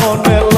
মনে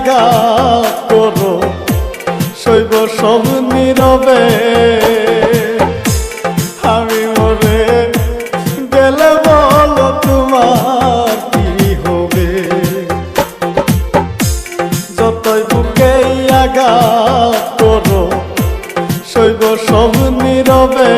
আঘাত করো, শৈব সব নীরবে। আমি মরে গেলে বলো তোমার কি হবে? যতই বুকে আঘাত করো, শৈব সব নীরবে।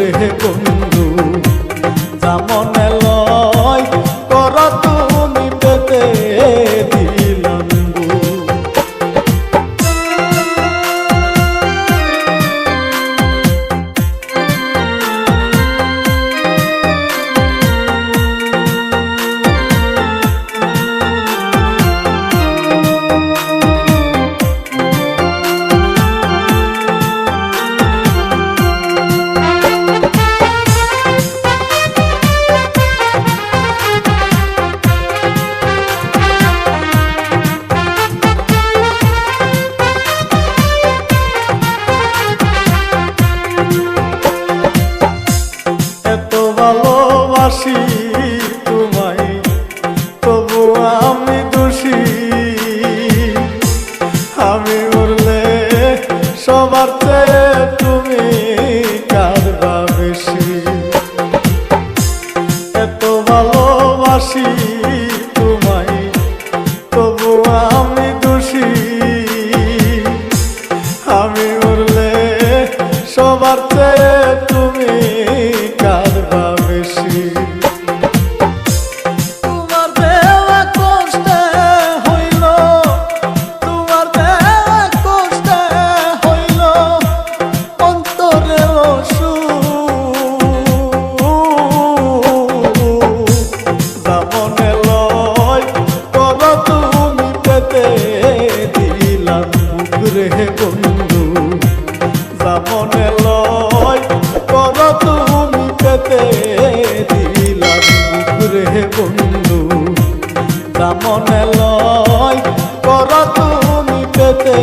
মুখরে বন্ধু ভালোবাসি তোমায় তবু আমি দোষী। আমি উড়লে সবার তুমি কারবা বেশি। এত ভালোবাসি তুমি মনে লয় কর তুমি পেতে দিলাম রে বন্ধু। তা মনে লয় কর তুমি পেতে